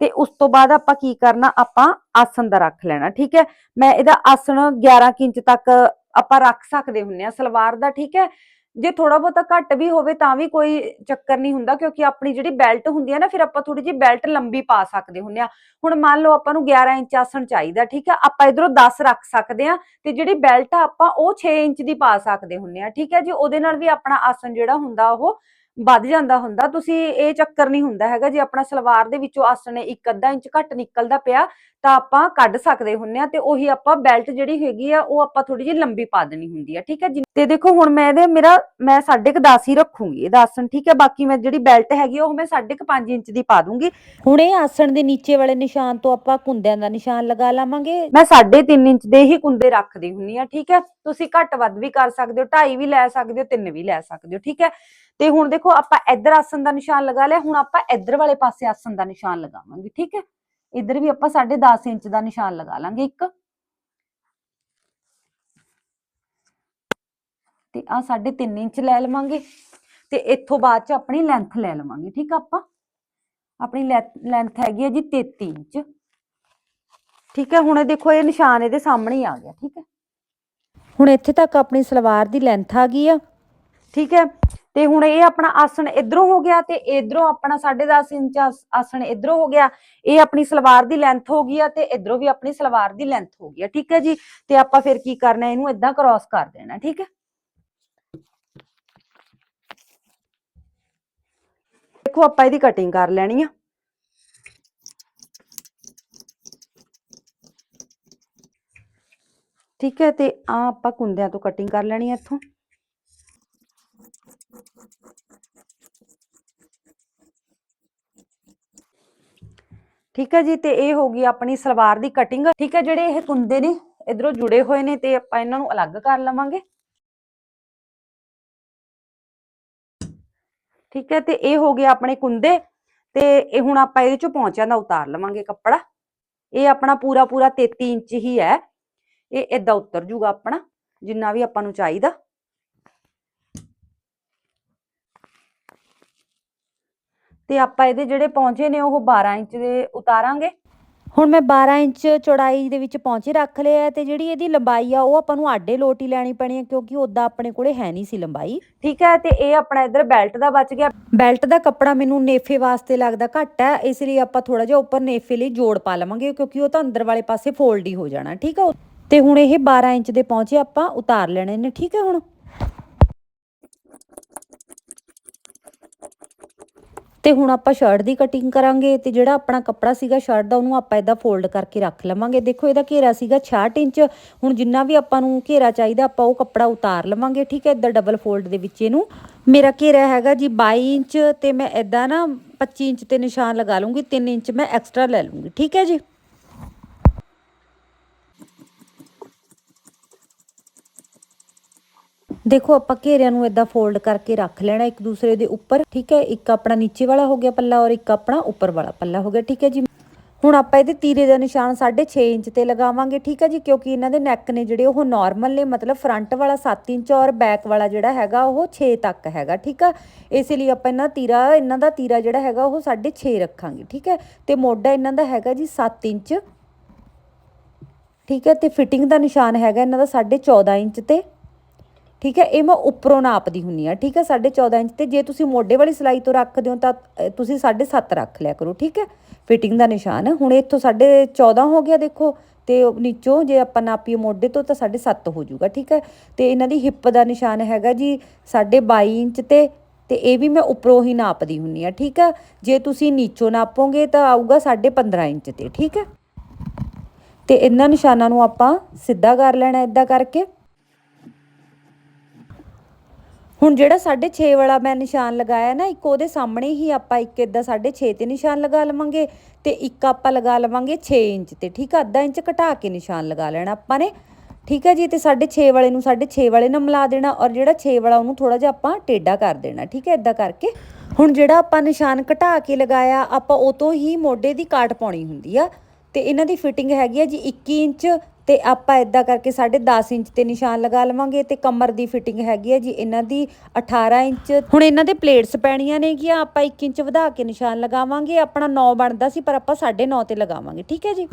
ਤੇ ਉਸ ਤੋਂ ਬਾਅਦ ਆਪਾਂ ਕੀ ਕਰਨਾ, ਆਪਾਂ ਆਸਨ ਦਾ ਰੱਖ ਲੈਣਾ, ਠੀਕ ਹੈ? ਮੈਂ ਇਹਦਾ ਆਸਣ 11 ਇੰਚ ਤੱਕ ਆਪਾਂ ਰੱਖ ਸਕਦੇ ਹੁੰਨੇ ਆ ਸਲਵਾਰ ਦਾ, ਠੀਕ ਹੈ? ਜੇ ਥੋੜਾ ਬਹੁਤਾ ਘੱਟ ਵੀ ਹੋਵੇ ਤਾਂ ਵੀ ਕੋਈ ਚੱਕਰ ਨਹੀਂ ਹੁੰਦਾ, ਕਿਉਂਕਿ ਆਪਣੀ ਜਿਹੜੀ ਬੈਲਟ ਹੁੰਦੀ ਹੈ ਨਾ, ਫਿਰ ਆਪਾਂ ਥੋੜੀ ਜਿਹੀ ਬੈਲਟ ਲੰਬੀ ਪਾ ਸਕਦੇ ਹੁੰਨੇ ਆ ਹੁਣ ਮੰਨ ਲਓ ਆਪਾਂ ਨੂੰ 11 ਇੰਚ ਆਸਣ ਚਾਹੀਦਾ, ਠੀਕ ਹੈ? ਆਪਾਂ ਇਧਰੋਂ 10 ਰੱਖ ਸਕਦੇ ਆ ਤੇ ਜਿਹੜੀ ਬੈਲਟ ਆ ਆਪਾਂ ਉਹ 6 ਇੰਚ ਦੀ ਪਾ ਸਕਦੇ ਹੁੰਨੇ ਆ ਠੀਕ ਹੈ? ਜੀ ਉਹਦੇ ਨਾਲ ਵੀ ਆਪਣਾ ਆਸਣ ਜਿਹੜਾ ਹੁੰਦਾ ਉਹ ਵੱਧ ਜਾਂਦਾ ਹੁੰਦਾ ਤੁਸੀਂ ਇਹ ਚੱਕਰ ਨਹੀਂ ਹੁੰਦਾ ਹੈਗਾ ਜੇ ਆਪਣਾ ਸਲਵਾਰ ਦੇ ਵਿੱਚੋਂ ਆਸਣ ਇੱਕ ਅੱਧਾ ਇੰਚ ਘੱਟ ਨਿਕਲਦਾ ਪਿਆ ਤਾਂ ਆਪਾਂ ਕੱਢ ਸਕਦੇ ਹੁੰਨੇ ਆ ਤੇ ਉਹੀ ਆਪਾਂ ਬੈਲਟ ਜਿਹੜੀ ਹੈਗੀ ਆ ਉਹ ਆਪਾਂ ਥੋੜੀ ਜਿਹੀ ਲੰਬੀ ਪਾ ਦੇਣੀ ਹੁੰਦੀ ਆ ਠੀਕ ਹੈ ਜੀ? ਤੇ ਦੇਖੋ ਹੁਣ ਮੈਂ ਇਹਦੇ ਮੇਰਾ ਮੈਂ 10.5 ਹੀ ਰੱਖੂੰਗੀ ਇਹਦਾ ਆਸਣ ਠੀਕ ਹੈ? ਬਾਕੀ ਮੈਂ ਜਿਹੜੀ ਬੈਲਟ ਹੈਗੀ ਉਹ ਮੈਂ 5.5 ਇੰਚ ਦੀ ਪਾ ਦੂੰਗੀ। ਹੁਣ ਇਹ ਆਸਣ ਦੇ ਨੀਚੇ ਵਾਲੇ ਨਿਸ਼ਾਨ ਤੋਂ ਆਪਾਂ ਕੁੰਦਿਆਂ ਦਾ ਨਿਸ਼ਾਨ ਲਗਾ ਲਾਵਾਂਗੇ। ਮੈਂ 3.5 ਇੰਚ ਦੇ ਹੀ ਕੁੰਦੇ ਰੱਖਦੀ ਹੁੰਨੀ ਆ ਠੀਕ ਹੈ? ਤੁਸੀਂ ਘੱਟ ਵੱਧ ਵੀ ਕਰ ਸਕਦੇ ਹੋ 2.5 ਵੀ ਲੈ ਸਕਦੇ ਹੋ 3 ਵੀ ਲੈ ਸਕਦੇ ਹੋ ਠੀਕ ਹੈ? ਤੇ ਹੁਣ ਦੇਖੋ ਆਪਾਂ ਇੱਧਰ ਆਸਨ ਦਾ ਨਿਸ਼ਾਨ ਲਗਾ ਲਿਆ, ਹੁਣ ਆਪਾਂ ਇੱਧਰ ਵਾਲੇ ਪਾਸੇ ਆਸਨ ਦਾ ਨਿਸ਼ਾਨ ਲਗਾਵਾਂਗੇ, ਠੀਕ ਹੈ? ਇੱਧਰ ਵੀ ਆਪਾਂ 10.5 ਇੰਚ ਦਾ ਨਿਸ਼ਾਨ ਲਗਾ ਲਾਂਗੇ ਇੱਕ। ਤੇ ਆ 3.5 ਇੰਚ ਲੈ ਲਵਾਂਗੇ ਤੇ ਇੱਥੋਂ ਬਾਅਦ ਚ ਆਪਣੀ ਲੈਂਥ ਲੈ ਲਵਾਂਗੇ, ਠੀਕ ਆ ਆਪਾਂ? ਆਪਣੀ ਲੈਂਥ ਹੈਗੀ ਹੈ ਜੀ 33 ਇੰਚ। ਠੀਕ ਹੈ, ਹੁਣ ਦੇਖੋ ਇਹ ਨਿਸ਼ਾਨ ਇਹਦੇ ਸਾਹਮਣੇ ਆ ਗਿਆ, ਠੀਕ ਹੈ? ਹੁਣ ਇੱਥੇ ਤੱਕ ਆਪਣੀ ਸਲਵਾਰ ਦੀ ਲੈਂਥ ਆ ਗਈ ਆ। ਠੀਕ ਹੈ? ਤੇ ਹੁਣ ਇਹ ਆਪਣਾ ਆਸਣ ਇਧਰੋਂ ਹੋ ਗਿਆ ਤੇ ਇਧਰੋਂ ਆਪਣਾ 10.5 ਇੰਚ ਆਸ- ਆਸਣ ਇਧਰੋਂ ਹੋ ਗਿਆ। ਇਹ ਆਪਣੀ ਸਲਵਾਰ ਦੀ ਲੈਂਥ ਹੋ ਗਈ ਆ ਤੇ ਇਧਰੋਂ ਵੀ ਆਪਣੀ ਸਲਵਾਰ ਦੀ ਲੈਂਥ ਹੋ ਗਈ ਆ, ਠੀਕ ਹੈ ਜੀ? ਤੇ ਆਪਾਂ ਫਿਰ ਕੀ ਕਰਨਾ, ਇਹਨੂੰ ਇਦਾਂ ਕ੍ਰਾਸ ਕਰ ਦੇਣਾ, ਠੀਕ ਹੈ? ਦੇਖੋ ਆਪਾਂ ਇਹਦੀ ਕਟਿੰਗ ਕਰ ਲੈਣੀ ਆ। ਠੀਕ ਹੈ, ਤੇ ਆ ਆਪਾਂ ਕੁੰਦਿਆਂ ਤੋਂ ਕਟਿੰਗ ਕਰ ਲੈਣੀ ਆ ਇੱਥੋਂ। ਠੀਕ ਹੈ ਜੀ, ਤੇ ਇਹ ਹੋ ਗਈ ਆਪਣੀ ਸਲਵਾਰ ਦੀ ਕਟਿੰਗ ਠੀਕ ਹੈ, ਜਿਹੜੇ ਇਹ ਕੁੰਦੇ ਨੇ, ਇਧਰੋਂ ਜੁੜੇ ਹੋਏ ਨੇ, ਤੇ ਆਪਾਂ ਇਹਨਾਂ ਨੂੰ ਅਲੱਗ ਕਰ ਲਵਾਂਗੇ। ਠੀਕ ਹੈ, ਤੇ ਇਹ ਹੋ ਗਏ ਆਪਣੇ ਕੁੰਦੇ। ਤੇ ਇਹ ਹੁਣ ਆਪਾਂ ਇਹਦੇ ਚੋਂ ਪਹੁੰਚਿਆਂ ਦਾ ਉਤਾਰ ਲਵਾਂਗੇ ਕੱਪੜਾ। ਇਹ ਆਪਣਾ ਪੂਰਾ ਪੂਰਾ 33 ਇੰਚ ਹੀ ਹੈ। ਇਹ ਏਦਾਂ ਉਤਰ ਜੂਗਾ ਆਪਣਾ, ਜਿੰਨਾ ਵੀ ਆਪਾਂ ਨੂੰ ਚਾਹੀਦਾ। ਤੇ ਆਪਾਂ ਇਹਦੇ ਜਿਹੜੇ ਪੌਂਚੇ ਨੇ ਉਹ 12 ਇੰਚ ਦੇ ਉਤਾਰਾਂਗੇ। ਹੁਣ ਮੈਂ 12 ਇੰਚ ਚੌੜਾਈ ਦੇ ਵਿੱਚ ਪੌਂਚੇ ਰੱਖ ਲਿਆ ਹੈ ਤੇ ਜਿਹੜੀ ਇਹਦੀ ਲੰਬਾਈ ਆ ਉਹ ਆਪਾਂ ਨੂੰ ਆਡੇ ਲੋਟ ਹੀ ਲੈਣੀ ਪੈਣੀ ਹੈ ਕਿਉਂਕਿ ਉਦਾਂ ਆਪਣੇ ਕੋਲੇ ਹੈ ਨਹੀਂ ਸੀ ਲੰਬਾਈ। ਠੀਕ ਹੈ ਤੇ ਇਹ ਆਪਣਾ ਇਧਰ ਬੈਲਟ ਦਾ ਬਚ ਗਿਆ। ਬੈਲਟ ਦਾ ਕੱਪੜਾ ਮੈਨੂੰ ਨੇਫੇ ਵਾਸਤੇ ਲੱਗਦਾ ਘੱਟ ਹੈ ਇਸ ਲਈ ਆਪਾਂ ਥੋੜਾ ਜਿਹਾ ਉੱਪਰ ਨੇਫੇ ਲਈ ਜੋੜ ਪਾ ਲਵਾਂਗੇ ਕਿਉਂਕਿ ਉਹ ਤਾਂ ਅੰਦਰ ਵਾਲੇ ਪਾਸੇ ਫੋਲਡ ਹੀ ਹੋ ਜਾਣਾ, ਠੀਕ ਹੈ ਤੇ ਹੁਣ ਇਹ 12 ਇੰਚ ਦੇ ਪੌਂਚੇ ਆਪਾਂ ਉਤਾਰ ਲੈਣੇ ਨੇ, ਠੀਕ ਹੈ ਹੁਣ? ਤੇ ਹੁਣ ਆਪਾਂ ਸ਼ਰਟ ਦੀ ਕਟਿੰਗ ਕਰਾਂਗੇ ਤੇ ਜਿਹੜਾ ਆਪਣਾ ਕੱਪੜਾ ਸੀਗਾ ਸ਼ਰਟ ਦਾ, ਉਹਨੂੰ ਆਪਾਂ ਇਦਾਂ ਫੋਲਡ ਕਰਕੇ ਰੱਖ ਲਵਾਂਗੇ। ਦੇਖੋ, ਇਹਦਾ ਘੇਰਾ ਸੀਗਾ 66 ਇੰਚ। ਹੁਣ ਜਿੰਨਾ ਵੀ ਆਪਾਂ ਨੂੰ ਘੇਰਾ ਚਾਹੀਦਾ, ਆਪਾਂ ਉਹ ਕੱਪੜਾ ਉਤਾਰ ਲਵਾਂਗੇ, ਠੀਕ ਹੈ? ਇਦਾਂ ਡਬਲ ਫੋਲਡ ਦੇ ਵਿੱਚ ਇਹਨੂੰ। ਮੇਰਾ ਘੇਰਾ ਹੈਗਾ ਜੀ 22 ਇੰਚ ਤੇ ਮੈਂ ਇਦਾਂ ਨਾ 25 ਇੰਚ ਤੇ ਨਿਸ਼ਾਨ ਲਗਾ ਲੂੰਗੀ 3 ਇੰਚ ਮੈਂ ਐਕਸਟਰਾ ਲੈ ਲੂੰਗੀ ਠੀਕ ਹੈ ਜੀ? ਦੇਖੋ, ਆਪਾਂ ਘੇਰਿਆਂ ਨੂੰ ਇਦਾਂ ਫੋਲਡ ਕਰਕੇ ਰੱਖ ਲੈਣਾ ਇੱਕ ਦੂਸਰੇ ਦੇ ਉੱਪਰ, ਠੀਕ ਹੈ? ਇੱਕ ਆਪਣਾ ਨੀਚੇ ਵਾਲਾ ਹੋ ਗਿਆ ਪੱਲਾ ਔਰ ਇੱਕ ਆਪਣਾ ਉੱਪਰ ਵਾਲਾ ਪੱਲਾ ਹੋ ਗਿਆ, ਠੀਕ ਹੈ ਜੀ? ਹੁਣ ਆਪਾਂ ਇਹਦੇ ਤੀਰੇ ਦਾ ਨਿਸ਼ਾਨ 6.5 ਇੰਚ ਤੇ ਲਗਾਵਾਂਗੇ, ਠੀਕ ਹੈ ਜੀ? ਕਿਉਂਕਿ ਇਹਨਾਂ ਦੇ ਨੈਕ ਨੇ ਜਿਹੜੇ ਉਹ ਨਾਰਮਲ ਨੇ, ਮਤਲਬ ਫਰੰਟ ਵਾਲਾ 7 ਇੰਚ ਔਰ ਬੈਕ ਵਾਲਾ ਜਿਹੜਾ ਹੈਗਾ ਉਹ 6 ਤੱਕ ਹੈਗਾ, ਠੀਕ ਆ ਇਸੇ ਲਈ ਆਪਾਂ ਇਹਨਾਂ ਤੀਰਾ, ਇਹਨਾਂ ਦਾ ਤੀਰਾ ਜਿਹੜਾ ਹੈਗਾ ਉਹ 6.5 ਰੱਖਾਂਗੇ, ਠੀਕ ਹੈ? ਤੇ ਮੋਢਾ ਇਹਨਾਂ ਦਾ ਹੈਗਾ ਜੀ 7 ਇੰਚ, ਠੀਕ ਹੈ? ਤੇ ਫਿਟਿੰਗ ਦਾ ਨਿਸ਼ਾਨ ਹੈਗਾ ਇਹਨਾਂ ਦਾ 14.5 ਇੰਚ ਤੇ। ਠੀਕ ਹੈ ਇਹ ਮੈਂ ਉੱਪਰੋਂ ਨਾਪਦੀ ਹੁੰਨੀ ਆ ਠੀਕ ਹੈ 14.5 ਇੰਚ ਤੇ ਜੇ ਤੁਸੀਂ ਮੋਢੇ ਵਾਲੀ ਸਿਲਾਈ ਤੋਂ ਰੱਖਦੇ ਹੋ ਤਾਂ ਅ, ਤੁਸੀਂ 7.5 ਰੱਖ ਲਿਆ ਕਰੋ ਠੀਕ ਹੈ। ਫਿਟਿੰਗ ਦਾ ਨਿਸ਼ਾਨ ਹੁਣ ਇੱਥੋਂ 14.5 ਹੋ ਗਿਆ ਦੇਖੋ ਤੇ ਨੀਚੋਂ ਜੇ ਆਪਾਂ ਨਾਪੀਏ ਮੋਢੇ ਤੋਂ ਤਾਂ 7.5 ਹੋ ਜਾਊਗਾ ਠੀਕ ਹੈ। ਤੇ ਇਹਨਾਂ ਦੀ ਹਿੱਪ ਦਾ ਨਿਸ਼ਾਨ ਹੈਗਾ ਜੀ 22.5 ਇੰਚ ਤੇ ਤੇ ਇਹ ਵੀ ਮੈਂ ਉੱਪਰੋਂ ਹੀ ਨਾਪਦੀ ਹੁੰਨੀ ਆ ਠੀਕ ਹੈ। ਜੇ ਤੁਸੀਂ ਨੀਚੋਂ ਨਾਪੋਗੇ ਤਾਂ ਆਊਗਾ 15.5 ਇੰਚ ਤੇ ਠੀਕ ਹੈ। ਤੇ ਇਹਨਾਂ ਨਿਸ਼ਾਨਾਂ ਨੂੰ ਆਪਾਂ ਸਿੱਧਾ ਕਰ ਲੈਣਾ ਇਦਾਂ ਕਰਕੇ। ਹੁਣ ਜਿਹੜਾ 6.5 ਵਾਲਾ ਮੈਂ ਨਿਸ਼ਾਨ ਲਗਾਇਆ ਨਾ, ਇੱਕ ਉਹਦੇ ਸਾਹਮਣੇ ਹੀ ਆਪਾਂ ਇੱਕ ਇਦਾਂ 6.5 ਤੇ ਨਿਸ਼ਾਨ ਲਗਾ ਲਵਾਂਗੇ ਤੇ ਇੱਕ ਆਪਾਂ ਲਗਾ ਲਵਾਂਗੇ 6 ਇੰਚ ਤੇ, ਠੀਕ ਆ? ਅੱਧਾ ਇੰਚ ਘਟਾ ਕੇ ਨਿਸ਼ਾਨ ਲਗਾ ਲੈਣਾ ਆਪਾਂ ਨੇ, ਠੀਕ ਹੈ ਜੀ? ਤੇ 6.5 ਵਾਲੇ ਨੂੰ 6.5 ਵਾਲੇ ਨਾਲ ਮਿਲਾ ਦੇਣਾ ਔਰ ਜਿਹੜਾ 6 ਵਾਲਾ ਉਹਨੂੰ ਥੋੜਾ ਜਿਹਾ ਆਪਾਂ ਟੇਢਾ ਕਰ ਦੇਣਾ, ਠੀਕ ਹੈ ਇਦਾਂ ਕਰਕੇ। ਹੁਣ ਜਿਹੜਾ ਆਪਾਂ ਨਿਸ਼ਾਨ ਘਟਾ ਕੇ ਲਗਾਇਆ, ਆਪਾਂ ਉਹ ਤੋਂ ਹੀ ਮੋਢੇ ਦੀ ਕਾਟ ਪਾਉਣੀ ਹੁੰਦੀ ਆ ਤੇ ਇਹਨਾਂ ਦੀ ਫਿਟਿੰਗ ਹੈਗੀ ਆ ਜੀ 21 ਇੰਚ ਤੇ ਆਪਾਂ ਇਦਾਂ ਕਰਕੇ 10.5 ਇੰਚ ਤੇ ਨਿਸ਼ਾਨ ਲਗਾ ਲਵਾਂਗੇ ਤੇ ਕਮਰ ਦੀ ਫਿਟਿੰਗ ਹੈਗੀ ਹੈ ਜੀ, ਇਹਨਾਂ ਦੀ 18 ਇੰਚ। ਹੁਣ ਇਹਨਾਂ ਦੇ ਪਲੇਟਸ ਪੈਣੀਆਂ ਨੇਗੀਆਂ ਆਪਾਂ 1 ਇੰਚ ਵਧਾ ਕੇ ਨਿਸ਼ਾਨ ਲਗਾਵਾਂਗੇ, ਆਪਣਾ 9 ਬਣਦਾ ਸੀ, ਪਰ ਆਪਾਂ 9.5 ਤੇ ਲਗਾਵਾਂਗੇ, ਠੀਕ ਹੈ ਜੀ?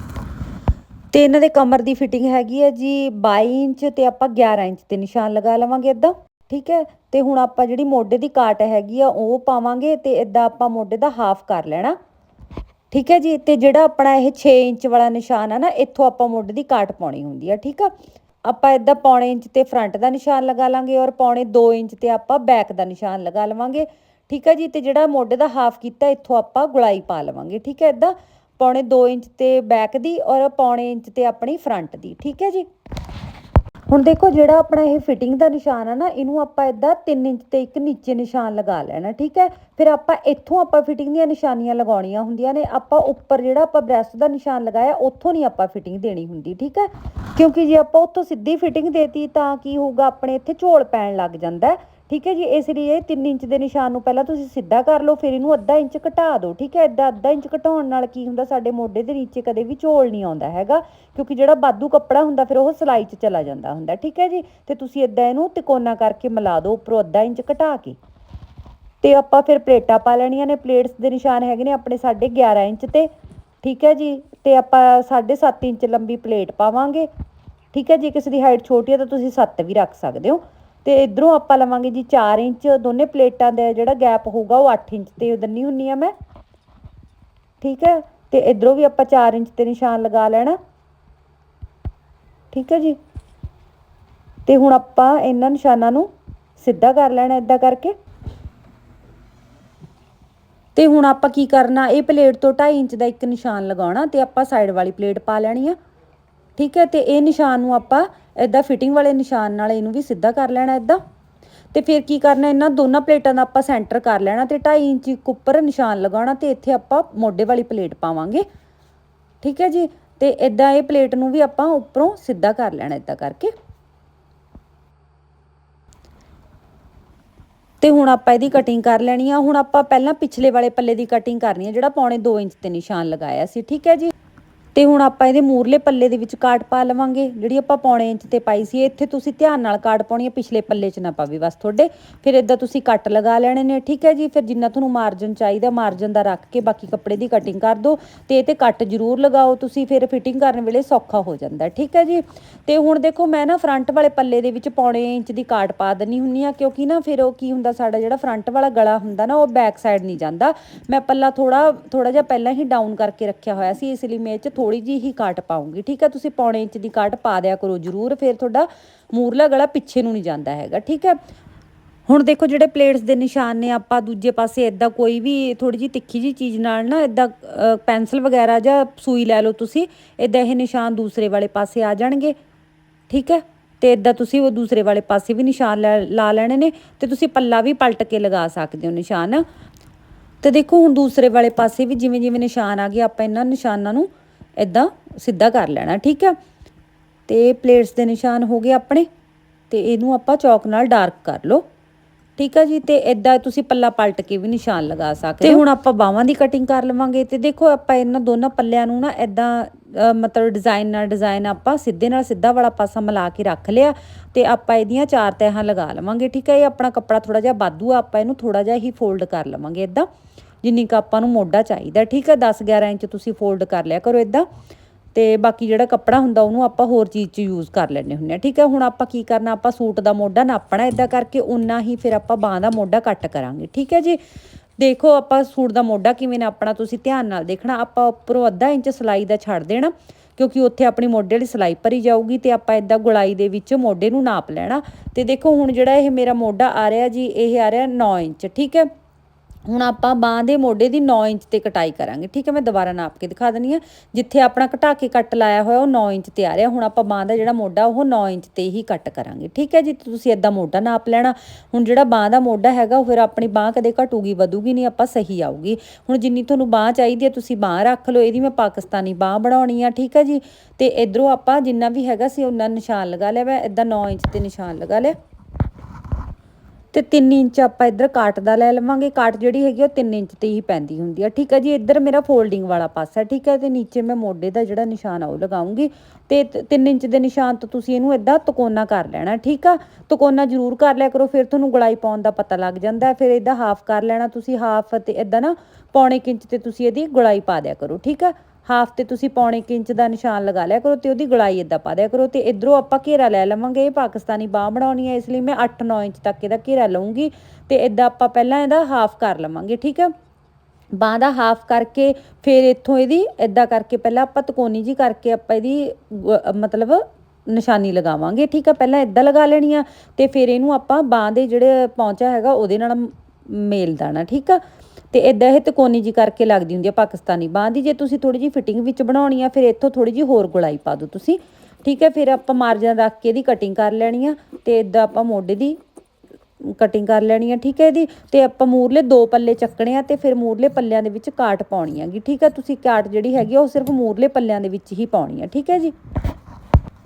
ਤੇ ਇਹਨਾਂ ਦੇ ਕਮਰ ਦੀ ਫਿਟਿੰਗ ਹੈਗੀ ਹੈ ਜੀ 22 ਇੰਚ ਤੇ ਆਪਾਂ 11 ਇੰਚ ਤੇ ਨਿਸ਼ਾਨ ਲਗਾ ਲਵਾਂਗੇ ਇਦਾਂ ਠੀਕ ਹੈ? ਤੇ ਹੁਣ ਆਪਾਂ ਜਿਹੜੀ ਮੋਢੇ ਦੀ ਕਾਟ ਹੈਗੀ ਆ, ਉਹ ਪਾਵਾਂਗੇ ਤੇ ਇਦਾਂ ਆਪਾਂ ਮੋਢੇ ਦਾ ਹਾਫ ਕਰ ਲੈਣਾ। ਠੀਕ ਹੈ ਜੀ? ਤੇ ਜਿਹੜਾ ਆਪਣਾ ਇਹ 6 ਇੰਚ ਵਾਲਾ ਨਿਸ਼ਾਨ ਆ ਨਾ, ਇੱਥੋਂ ਆਪਾਂ ਮੁੱਢ ਦੀ ਕਾਟ ਪਾਉਣੀ ਹੁੰਦੀ ਆ, ਠੀਕ ਆ? ਆਪਾਂ ਇਦਾਂ ਪੌਣੇ ਇੰਚ ਤੇ ਫਰੰਟ ਦਾ ਨਿਸ਼ਾਨ ਲਗਾ ਲਾਂਗੇ ਔਰ ਪੌਣੇ 2 ਇੰਚ ਤੇ ਆਪਾਂ ਬੈਕ ਦਾ ਨਿਸ਼ਾਨ ਲਗਾ ਲਵਾਂਗੇ, ਠੀਕ ਹੈ ਜੀ? ਤੇ ਜਿਹੜਾ ਮੋਢੇ ਦਾ ਹਾਫ ਕੀਤਾ, ਇੱਥੋਂ ਆਪਾਂ ਗੁਲਾਈ ਪਾ ਲਵਾਂਗੇ, ਠੀਕ ਹੈ ਇਦਾਂ? ਪੌਣੇ 2 ਇੰਚ ਤੇ ਬੈਕ ਦੀ ਔਰ ਪੌਣੇ ਇੰਚ ਤੇ ਆਪਣੀ ਫਰੰਟ ਦੀ, ਠੀਕ ਹੈ ਜੀ? ਹੁਣ ਦੇਖੋ ਜਿਹੜਾ ਆਪਣਾ ਇਹ ਫਿਟਿੰਗ ਦਾ ਨਿਸ਼ਾਨ ਆ ਨਾ, ਇਹਨੂੰ ਆਪਾਂ ਇਦਾਂ 3 ਇੰਚ ਤੇ ਇੱਕ ਨੀਚੇ ਨਿਸ਼ਾਨ ਲਗਾ ਲੈਣਾ, ਠੀਕ ਹੈ? ਫਿਰ ਆਪਾਂ ਇੱਥੋਂ ਆਪਾਂ ਫਿਟਿੰਗ ਦੀਆਂ ਨਿਸ਼ਾਨੀਆਂ ਲਗਾਉਣੀਆਂ ਹੁੰਦੀਆਂ ਨੇ, ਆਪਾਂ ਉੱਪਰ ਜਿਹੜਾ ਆਪਾਂ ਬ੍ਰੈਸਟ ਦਾ ਨਿਸ਼ਾਨ ਲਗਾਇਆ, ਉੱਥੋਂ ਨਹੀਂ ਆਪਾਂ ਫਿਟਿੰਗ ਦੇਣੀ ਹੁੰਦੀ, ਠੀਕ ਹੈ? ਕਿਉਂਕਿ ਜੇ ਆਪਾਂ ਉੱਥੋਂ ਸਿੱਧੀ ਫਿਟਿੰਗ ਦੇਤੀ ਤਾਂ ਕੀ ਹੋਊਗਾ, ਆਪਣੇ ਇੱਥੇ ਝੋਲ ਪੈਣ ਲੱਗ ਜਾਂਦਾ ਹੈ। ਠੀਕ ਹੈ ਜੀ ਇਸ ਲਈ ਇਹ 3 ਇੰਚ ਦੇ ਨਿਸ਼ਾਨ ਨੂੰ ਪਹਿਲਾਂ ਤੁਸੀਂ ਸਿੱਧਾ ਕਰ ਲਓ, ਫਿਰ ਇਹਨੂੰ ਅੱਧਾ ਇੰਚ ਘਟਾ ਦਿਓ, ਠੀਕ ਹੈ? ਇਦਾਂ ਅੱਧਾ ਇੰਚ ਘਟਾਉਣ ਨਾਲ ਕੀ ਹੁੰਦਾ, ਸਾਡੇ ਮੋਢੇ ਦੇ ਨੀਚੇ ਕਦੇ ਵੀ ਝੋਲ ਨਹੀਂ ਆਉਂਦਾ ਹੈਗਾ, ਕਿਉਂਕਿ ਜਿਹੜਾ ਬਾਦੂ ਕੱਪੜਾ ਹੁੰਦਾ, ਫਿਰ ਉਹ ਸਿਲਾਈ 'ਚ ਚਲਾ ਜਾਂਦਾ ਹੁੰਦਾ, ਠੀਕ ਹੈ ਜੀ? ਤੇ ਤੁਸੀਂ ਇਦਾਂ ਇਹਨੂੰ ਤਿਕੋਨਾ ਕਰਕੇ ਮਿਲਾ ਦਿਓ ਉੱਪਰੋਂ ਅੱਧਾ ਇੰਚ ਘਟਾ ਕੇ। ਤੇ ਆਪਾਂ ਫਿਰ ਪਲੇਟਾਂ ਪਾ ਲੈਣੀਆਂ ਨੇ, ਪਲੇਟਸ ਦੇ ਨਿਸ਼ਾਨ ਹੈਗੇ ਨੇ ਆਪਣੇ 11.5 ਇੰਚ ਤੇ, ਠੀਕ ਹੈ ਜੀ? ਤੇ ਆਪਾਂ 7.5 ਇੰਚ ਲੰਬੀ ਪਲੇਟ ਪਾਵਾਂਗੇ, ਠੀਕ ਹੈ ਜੀ? ਕਿਸੇ ਦੀ ਹਾਈਟ ਛੋਟੀ ਹੈ ਤਾਂ ਤੁਸੀਂ 7 ਵੀ ਰੱਖ ਸਕਦੇ ਹੋ। ਤੇ ਇਧਰੋਂ ਆਪਾਂ ਲਵਾਂਗੇ ਜੀ 4 ਇੰਚ, ਦੋਨੇ ਪਲੇਟਾਂ ਦਾ ਜਿਹੜਾ ਗੈਪ ਹੋਊਗਾ ਉਹ 8 ਇੰਚ ਤੇ ਦੰਨੀ ਹੁੰਨੀ ਆ ਮੈਂ। ਠੀਕ ਹੈ? ਤੇ ਇਧਰੋਂ ਵੀ ਆਪਾਂ 4 ਇੰਚ ਤੇ ਨਿਸ਼ਾਨ ਲਗਾ ਲੈਣਾ। ਠੀਕ ਹੈ ਜੀ? ਤੇ ਹੁਣ ਆਪਾਂ ਇਹਨਾਂ ਨਿਸ਼ਾਨਾਂ ਨੂੰ ਸਿੱਧਾ ਕਰ ਲੈਣਾ ਇਦਾਂ ਕਰਕੇ। ਤੇ ਹੁਣ ਆਪਾਂ ਕੀ ਕਰਨਾ, ਇਹ ਪਲੇਟ ਤੋਂ 2.5 ਇੰਚ ਦਾ ਇੱਕ ਨਿਸ਼ਾਨ ਲਗਾਉਣਾ ਤੇ ਆਪਾਂ ਸਾਈਡ ਵਾਲੀ ਪਲੇਟ ਪਾ ਲੈਣੀ ਆ। ਠੀਕ ਹੈ, ਤੇ ਇਹ ਨਿਸ਼ਾਨ ਨੂੰ ਆਪਾਂ ਇਦਾਂ ਫਿਟਿੰਗ ਵਾਲੇ ਨਿਸ਼ਾਨ ਨਾਲ ਇਹਨੂੰ ਵੀ ਸਿੱਧਾ ਕਰ ਲੈਣਾ ਇਦਾਂ ਤੇ ਫਿਰ ਕੀ ਕਰਨਾ, ਇਹਨਾਂ ਦੋਨਾਂ ਪਲੇਟਾਂ ਦਾ ਆਪਾਂ ਸੈਂਟਰ ਕਰ ਲੈਣਾ ਤੇ 2.5 ਇੰਚ ਇੱਕ ਉੱਪਰ ਨਿਸ਼ਾਨ ਲਗਾਉਣਾ ਤੇ ਇੱਥੇ ਆਪਾਂ ਮੋਢੇ ਵਾਲੀ ਪਲੇਟ ਪਾਵਾਂਗੇ। ਠੀਕ ਹੈ ਜੀ, ਤੇ ਇਦਾਂ ਇਹ ਪਲੇਟ ਨੂੰ ਵੀ ਆਪਾਂ ਉੱਪਰੋਂ ਸਿੱਧਾ ਕਰ ਲੈਣਾ ਇਦਾਂ ਕਰਕੇ। ਤੇ ਹੁਣ ਆਪਾਂ ਇਹਦੀ ਕਟਿੰਗ ਕਰ ਲੈਣੀ ਆ। ਹੁਣ ਆਪਾਂ ਪਹਿਲਾਂ ਪਿਛਲੇ ਵਾਲੇ ਪੱਲੇ ਦੀ ਕਟਿੰਗ ਕਰਨੀ ਆ, ਜਿਹੜਾ ਪੌਣੇ 2 ਇੰਚ ਤੇ ਨਿਸ਼ਾਨ ਲਗਾਇਆ ਸੀ। ਠੀਕ ਹੈ ਜੀ। ਤੇ ਹੁਣ ਆਪਾਂ ਇਹਦੇ ਮੂਰਲੇ ਪੱਲੇ ਦੇ ਵਿੱਚ ਕਾਟ ਪਾ ਲਵਾਂਗੇ। ਜਿਹੜੀ ਆਪਾਂ ਪੌਣੇ ਇੰਚ ਤੇ ਪਾਈ ਸੀ ਇੱਥੇ ਤੁਸੀਂ ਧਿਆਨ ਨਾਲ ਕਾਟ ਪਾਉਣੀ ਹੈ ਪਿਛਲੇ ਪੱਲੇ 'ਚ ਨਾ ਪਾਵੇ ਬਸ ਤੁਹਾਡੇ। ਫਿਰ ਇਦਾਂ ਤੁਸੀਂ ਕੱਟ ਲਗਾ ਲੈਣੇ ਨੇ, ਠੀਕ ਹੈ ਜੀ? ਫਿਰ ਜਿੰਨਾ ਤੁਹਾਨੂੰ ਮਾਰਜਨ ਚਾਹੀਦਾ ਮਾਰਜਨ ਦਾ ਰੱਖ ਕੇ ਬਾਕੀ ਕੱਪੜੇ ਦੀ ਕਟਿੰਗ ਕਰ ਦਿਓ ਤੇ ਇਹ ਤੇ ਕੱਟ ਜ਼ਰੂਰ ਲਗਾਓ ਤੁਸੀਂ, ਫਿਰ ਫਿਟਿੰਗ ਕਰਨ ਵੇਲੇ ਸੌਖਾ ਹੋ ਜਾਂਦਾ, ਠੀਕ ਹੈ ਜੀ? ਤੇ ਹੁਣ ਦੇਖੋ, ਮੈਂ ਨਾ ਫਰੰਟ ਵਾਲੇ ਪੱਲੇ ਦੇ ਵਿੱਚ ਪੌਣੇ ਇੰਚ ਦੀ ਕਾਟ ਪਾ ਦਨੀ ਹੁੰਨੀ ਆ, ਕਿਉਂਕਿ ਨਾ ਫਿਰ ਉਹ ਕੀ ਹੁੰਦਾ, ਸਾਡਾ ਜਿਹੜਾ ਫਰੰਟ ਵਾਲਾ ਗਲਾ ਹੁੰਦਾ ਨਾ, ਉਹ ਬੈਕ ਸਾਈਡ ਨਹੀਂ ਜਾਂਦਾ। ਮੈਂ ਪੱਲਾ ਥੋੜਾ ਥੋੜਾ ਜਿਹਾ ਪਹਿਲਾਂ ਹੀ ਡਾਊਨ ਕਰਕੇ ਰੱਖਿਆ ਹੋਇਆ ਸੀ, ਇਸ ਲਈ ਮੈਂ ਇਹ 'ਚ ਥੋੜੀ ਜੀ ਹੀ ਕਾਟ ਪਾਉਂਗੀ। ਠੀਕ ਹੈ, ਤੁਸੀਂ ਪੌਣੇ ਇੰਚ ਦੀ ਕਾਟ ਪਾ ਦਿਆ ਕਰੋ ਜ਼ਰੂਰ, ਫਿਰ ਤੁਹਾਡਾ ਮੂਰਲਾ ਗਲਾ ਪਿੱਛੇ ਨੂੰ ਨਹੀਂ ਜਾਂਦਾ ਹੈਗਾ, ਠੀਕ ਹੈ। ਹੁਣ ਦੇਖੋ ਜਿਹੜੇ ਪਲੇਟਸ ਦੇ ਨਿਸ਼ਾਨ ਨੇ, ਆਪਾਂ ਦੂਜੇ ਪਾਸੇ ਇਦਾਂ ਕੋਈ ਵੀ ਥੋੜੀ ਜੀ ਤਿੱਖੀ ਜੀ ਚੀਜ਼ ਨਾਲ ਨਾ ਇਦਾਂ ਪੈਨਸਲ ਵਗੈਰਾ ਜਾਂ ਸੂਈ ਲੈ ਲਓ ਤੁਸੀਂ ਇਦਾਂ ਇਹ ਨਿਸ਼ਾਨ ਦੂਸਰੇ ਵਾਲੇ ਪਾਸੇ ਆ ਜਾਣਗੇ, ਠੀਕ ਹੈ। ਤੇ ਇਦਾਂ ਤੁਸੀਂ ਉਹ ਦੂਸਰੇ ਵਾਲੇ ਪਾਸੇ ਵੀ ਨਿਸ਼ਾਨ ਲੈ- ਲਾ ਲੈਣੇ ਨੇ ਤੇ ਤੁਸੀਂ ਪੱਲਾ ਵੀ ਪਲਟ ਕੇ ਲਗਾ ਸਕਦੇ ਹੋ ਨਿਸ਼ਾਨ। ਤੇ ਦੇਖੋ ਹੁਣ ਦੂਸਰੇ ਵਾਲੇ ਪਾਸੇ ਵੀ ਜਿਵੇਂ ਜਿਵੇਂ ਨਿਸ਼ਾਨ ਆ ਗਏ, ਆਪਾਂ ਇਹਨਾਂ ਨਿਸ਼ਾਨਾਂ ਨੂੰ ਇਦਾਂ ਸਿੱਧਾ ਕਰ ਲੈਣਾ ਠੀਕ ਹੈ ਤੇ ਪਲੇਟਸ ਦੇ ਨਿਸ਼ਾਨ ਹੋ ਗਏ ਆਪਣੇ ਤੇ ਇਹਨੂੰ ਆਪਾਂ ਚੌਕ ਨਾਲ ਡਾਰਕ ਕਰ ਲਓ। ਠੀਕ ਆ ਜੀ? ਤੇ ਇਦਾਂ ਤੁਸੀਂ ਪੱਲਾ ਪਲਟ ਕੇ ਵੀ ਨਿਸ਼ਾਨ ਲਗਾ ਸਕਦੇ ਹੋ। ਤੇ ਹੁਣ ਆਪਾਂ ਬਾਹਾਂ ਦੀ ਕਟਿੰਗ ਕਰ ਲਵਾਂਗੇ ਤੇ ਦੇਖੋ ਆਪਾਂ ਇਹਨਾਂ ਦੋਨਾਂ ਪੱਲਿਆਂ ਨੂੰ ਨਾ ਇਦਾਂ ਮਤਲਬ ਡਿਜ਼ਾਈਨ ਨਾਲ ਡਿਜ਼ਾਈਨ ਆਪਾਂ ਸਿੱਧੇ ਨਾਲ ਸਿੱਧਾ ਵਾਲਾ ਪਾਸਾ ਮਿਲਾ ਕੇ ਰੱਖ ਲਿਆ ਤੇ ਆਪਾਂ ਇਹਦੀਆਂ ਚਾਰ ਤਹਾਂ ਲਗਾ ਲਵਾਂਗੇ ਠੀਕ ਹੈ ਇਹ ਆਪਣਾ ਕੱਪੜਾ ਥੋੜਾ ਜਿਹਾ ਵਾਧੂ ਆ ਆਪਾਂ ਇਹਨੂੰ ਥੋੜਾ ਜਿਹਾ ਹੀ ਫੋਲਡ ਕਰ ਲਵਾਂਗੇ ਇਦਾਂ ਜਿੰਨੀ ਕੁ ਆਪਾਂ ਨੂੰ ਮੋਢਾ ਚਾਹੀਦਾ। ਠੀਕ ਹੈ 10 11 ਇੰਚ ਤੁਸੀਂ ਫੋਲਡ ਕਰ ਲਿਆ ਕਰੋ ਇਦਾਂ ਤੇ ਬਾਕੀ ਜਿਹੜਾ ਕੱਪੜਾ ਹੁੰਦਾ ਉਹਨੂੰ ਆਪਾਂ ਹੋਰ ਚੀਜ਼ 'ਚ ਯੂਜ਼ ਕਰ ਲੈਣੇ ਹੁੰਦੇ ਆ ਠੀਕ ਹੈ ਹੁਣ ਆਪਾਂ ਕੀ ਕਰਨਾ, ਆਪਾਂ ਸੂਟ ਦਾ ਮੋਢਾ ਨਾਪਣਾ ਇਦਾਂ ਕਰਕੇ ਉਨਾ ਹੀ ਫਿਰ ਆਪਾਂ ਬਾਹਾਂ ਦਾ ਮੋਢਾ ਕੱਟ ਕਰਾਂਗੇ। ਠੀਕ ਹੈ ਜੀ? ਦੇਖੋ ਆਪਾਂ ਸੂਟ ਦਾ ਮੋਢਾ ਕਿਵੇਂ ਨਾਪਣਾ, ਤੁਸੀਂ ਧਿਆਨ ਨਾਲ ਦੇਖਣਾ, ਆਪਾਂ ਉੱਪਰੋਂ ਅੱਧਾ ਇੰਚ ਸਲਾਈ ਦਾ ਛੱਡ ਦੇਣਾ, ਕਿਉਂਕਿ ਉੱਥੇ ਆਪਣੀ ਮੋਢੇ ਵਾਲੀ ਸਲਾਈ ਭਰੀ ਜਾਊਗੀ ਤੇ ਆਪਾਂ ਇਦਾਂ ਗੁਲਾਈ ਦੇ ਵਿੱਚ ਮੋਢੇ ਨੂੰ ਨਾਪ ਲੈਣਾ। ਤੇ ਦੇਖੋ ਹੁਣ ਜਿਹੜਾ ਇਹ ਮੇਰਾ ਮੋਢਾ ਆ ਰਿਹਾ ਜੀ, ਇਹ ਆ ਰਿਹਾ 9 ਇੰਚ। ਠੀਕ ਹੈ ਹੁਣ ਆਪਾਂ ਬਾਹ ਦੇ ਮੋਢੇ ਦੀ 9 ਇੰਚ ਤੇ ਕਟਾਈ ਕਰਾਂਗੇ। ਠੀਕ ਹੈ, ਮੈਂ ਦੁਬਾਰਾ ਨਾਪ ਕੇ ਦਿਖਾ ਦਨੀ ਆ ਜਿੱਥੇ ਆਪਣਾ ਘਟਾ ਕੇ ਕੱਟ ਲਾਇਆ ਹੋਇਆ, ਉਹ 9 ਇੰਚ ਤੇ ਆ ਰਿਹਾ। ਹੁਣ ਆਪਾਂ ਬਾਹ ਦਾ ਜਿਹੜਾ ਮੋਢਾ, ਉਹ 9 ਇੰਚ ਤੇ ਹੀ ਕੱਟ ਕਰਾਂਗੇ। ਠੀਕ ਹੈ ਜੀ ਤੁਸੀਂ ਇਦਾਂ ਮੋਢਾ ਨਾਪ ਲੈਣਾ। ਹੁਣ ਜਿਹੜਾ ਬਾਹ ਦਾ ਮੋਢਾ ਹੈਗਾ, ਉਹ ਫਿਰ ਆਪਣੀ ਬਾਹ ਕਦੇ ਘਟੂਗੀ, ਵਧੂਗੀ ਨਹੀਂ, ਆਪਾਂ ਸਹੀ ਆਊਗੀ। ਹੁਣ ਜਿੰਨੀ ਤੁਹਾਨੂੰ ਬਾਹ ਚਾਹੀਦੀ ਹੈ, ਤੁਸੀਂ ਬਾਹ ਰੱਖ ਲਓ। ਇਹਦੀ ਮੈਂ ਪਾਕਿਸਤਾਨੀ ਬਾਹ ਬਣਾਉਣੀ ਆ, ਠੀਕ ਹੈ ਜੀ। ਤੇ ਇਧਰੋਂ ਆਪਾਂ ਜਿੰਨਾ ਵੀ ਹੈਗਾ ਸੀ, ਉਹਨਾਂ ਨਿਸ਼ਾਨ ਲਗਾ ਲਿਆ ਮੈਂ ਇਦਾਂ 9 ਇੰਚ ਤੇ ਨਿਸ਼ਾਨ ਲਗਾ ਲਿਆ। ਤੇ 3 ਇੰਚ ਆਪਾਂ ਇੱਧਰ ਕਾਟ ਦਾ ਲੈ ਲਵਾਂਗੇ। ਕਾਟ ਜਿਹੜੀ ਹੈਗੀ ਉਹ 3 ਇੰਚ ਤੇ ਹੀ ਪੈਂਦੀ ਹੁੰਦੀ ਆ। ਠੀਕ ਹੈ ਜੀ, ਇੱਧਰ ਮੇਰਾ ਫੋਲਡਿੰਗ ਵਾਲਾ ਪਾਸਾ ਠੀਕ ਹੈ ਤੇ ਨੀਚੇ ਮੈਂ ਮੋਢੇ ਦਾ ਜਿਹੜਾ ਨਿਸ਼ਾਨ ਆ ਉਹ ਲਗਾਉਂਗੀ। ਤੇ 3 ਇੰਚ ਦੇ ਨਿਸ਼ਾਨ ਤੋਂ ਤੁਸੀਂ ਇਹਨੂੰ ਇਦਾਂ ਤਕੋਨਾ ਕਰ ਲੈਣਾ, ਠੀਕ ਆ? ਤਕੋਨਾ ਜ਼ਰੂਰ ਕਰ ਲਿਆ ਕਰੋ, ਫਿਰ ਤੁਹਾਨੂੰ ਗਲਾਈ ਪਾਉਣ ਦਾ ਪਤਾ ਲੱਗ ਜਾਂਦਾ ਹੈ। ਫਿਰ ਇਦਾਂ ਹਾਫ ਕਰ ਲੈਣਾ ਤੁਸੀਂ ਹਾਫ ਤੇ ਇਦਾਂ ਨਾ ਪੌਣੇ ਕੁ ਇੰਚ ਤੇ ਤੁਸੀਂ ਇਹਦੀ ਗਲਾਈ ਪਾ ਦਿਆ ਕਰੋ, ਠੀਕ ਆ? ਹਾਫ ਤੇ ਤੁਸੀਂ ਪੌਣੇ ਇੰਚ ਦਾ ਨਿਸ਼ਾਨ ਲਗਾ ਲਿਆ ਕਰੋ ਤੇ ਉਹਦੀ ਗਲਾਈ ਇਦਾਂ ਪਾ ਦਿਆ ਕਰੋ ਤੇ ਇਧਰੋਂ ਆਪਾਂ ਘੇਰਾ ਲੈ ਲਵਾਂਗੇ, ਇਹ ਪਾਕਿਸਤਾਨੀ ਬਾਹ ਬਣਾਉਣੀ ਹੈ ਇਸ ਲਈ ਮੈਂ 8-9 ਇੰਚ ਤੱਕ ਇਹਦਾ ਘੇਰਾ ਲਵਾਂਗੀ ਤੇ ਇਦਾਂ ਆਪਾਂ ਪਹਿਲਾਂ ਇਹਦਾ ਹਾਫ ਕਰ ਲਵਾਂਗੇ, ਠੀਕ ਹੈ ਬਾਂਹ ਦਾ ਹਾਫ ਕਰਕੇ ਫਿਰ ਇੱਥੋਂ ਇਹਦੀ ਇਦਾਂ ਕਰਕੇ ਪਹਿਲਾਂ ਆਪਾਂ ਤਕੋਨੀ ਜੀ ਕਰਕੇ ਆਪਾਂ ਇਹਦੀ ਮਤਲਬ ਨਿਸ਼ਾਨੀ ਲਗਾਵਾਂਗੇ, ਠੀਕ ਆ? ਪਹਿਲਾਂ ਇਦਾਂ ਲਗਾ ਲੈਣੀ ਆ ਤੇ ਫਿਰ ਇਹਨੂੰ ਆਪਾਂ ਬਾਂਹ ਦੇ ਜਿਹੜੇ ਪੌਂਚਾ ਹੈਗਾ ਉਹਦੇ ਨਾਲ ਮੇਲ ਦਾਣਾ, ਠੀਕ ਆ? ਤੇ ਇਦਾਂ ਇਹ ਤਕੋਨੀ ਜੀ ਕਰਕੇ ਲੱਗਦੀ ਹੁੰਦੀ ਆ ਪਾਕਿਸਤਾਨੀ ਬਾਂਹ ਦੀ, ਜੇ ਤੁਸੀਂ ਥੋੜੀ ਜੀ ਫਿਟਿੰਗ ਵਿੱਚ ਬਣਾਉਣੀ ਆ, ਫਿਰ ਇੱਥੋਂ ਥੋੜੀ ਜੀ ਹੋਰ ਗੁਲਾਈ ਪਾ ਦਿਓ ਤੁਸੀਂ, ਠੀਕ ਹੈ ਫਿਰ ਆਪਾਂ ਮਾਰਜਨ ਰੱਖ ਕੇ ਇਹਦੀ ਕਟਿੰਗ ਕਰ ਲੈਣੀ ਆ, ਤੇ ਇਦਾਂ ਆਪਾਂ ਮੋਢੇ ਦੀ ਕਟਿੰਗ ਕਰ ਲੈਣੀ ਆ, ਠੀਕ ਹੈ ਜੀ ਤੇ ਆਪਾਂ ਮੂਰਲੇ ਦੋ ਪੱਲੇ ਚੱਕਣੇ ਆ, ਤੇ ਫਿਰ ਮੂਰਲੇ ਪੱਲਿਆਂ ਦੇ ਵਿੱਚ ਕਾਟ ਪਾਉਣੀ ਹੈਗੀ, ਠੀਕ ਹੈ ਤੁਸੀਂ ਕਾਟ ਜਿਹੜੀ ਹੈਗੀ ਆ, ਉਹ ਸਿਰਫ ਮੂਰਲੇ ਪੱਲਿਆਂ ਦੇ ਵਿੱਚ ਹੀ ਪਾਉਣੀ ਆ, ਠੀਕ ਹੈ ਜੀ?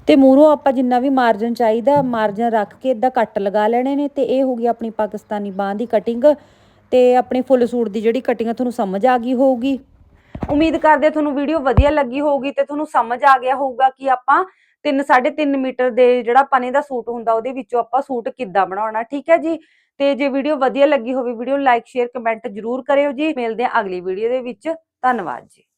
ਤੇ ਮੂਰੋਂ ਆਪਾਂ ਜਿੰਨਾ ਵੀ ਮਾਰਜਨ ਚਾਹੀਦਾ ਮਾਰਜਨ ਰੱਖ ਕੇ ਇਦਾਂ ਕੱਟ ਲਗਾ ਲੈਣੇ ਨੇ ਤੇ ਇਹ ਹੋ ਗਈ ਆਪਣੀ ਪਾਕਿਸਤਾਨੀ ਬਾਂਹ ਦੀ ਕਟਿੰਗ ਤੇ ਆਪਣੀ ਫੁੱਲ ਸੂਟ ਦੀ ਜਿਹੜੀ ਕਟਿੰਗ ਤੁਹਾਨੂੰ ਸਮਝ ਆ ਗਈ ਹੋਊਗੀ। ਉਮੀਦ ਕਰਦੇ ਤੁਹਾਨੂੰ ਵੀਡੀਓ ਵਧੀਆ ਲੱਗੀ ਹੋਊਗੀ ਤੇ ਤੁਹਾਨੂੰ ਸਮਝ ਆ ਗਿਆ ਹੋਊਗਾ ਕਿ ਆਪਾਂ 3 3.5 ਮੀਟਰ ਦੇ ਜਿਹੜਾ ਪਨੇ ਦਾ ਸੂਟ ਹੁੰਦਾ, ਉਹਦੇ ਵਿੱਚੋਂ ਆਪਾਂ ਸੂਟ ਕਿੱਦਾਂ ਬਣਾਉਣਾ, ਠੀਕ ਹੈ ਜੀ? ਤੇ ਜੇ ਵੀਡੀਓ ਵਧੀਆ ਲੱਗੀ ਹੋਵੇ ਵੀਡੀਓ ਲਾਈਕ ਸ਼ੇਅਰ ਕਮੈਂਟ ਜਰੂਰ ਕਰਿਓ ਜੀ। ਮਿਲਦੇ ਹਾਂ ਅਗਲੀ ਵੀਡੀਓ ਦੇ ਵਿੱਚ। ਧੰਨਵਾਦ ਜੀ।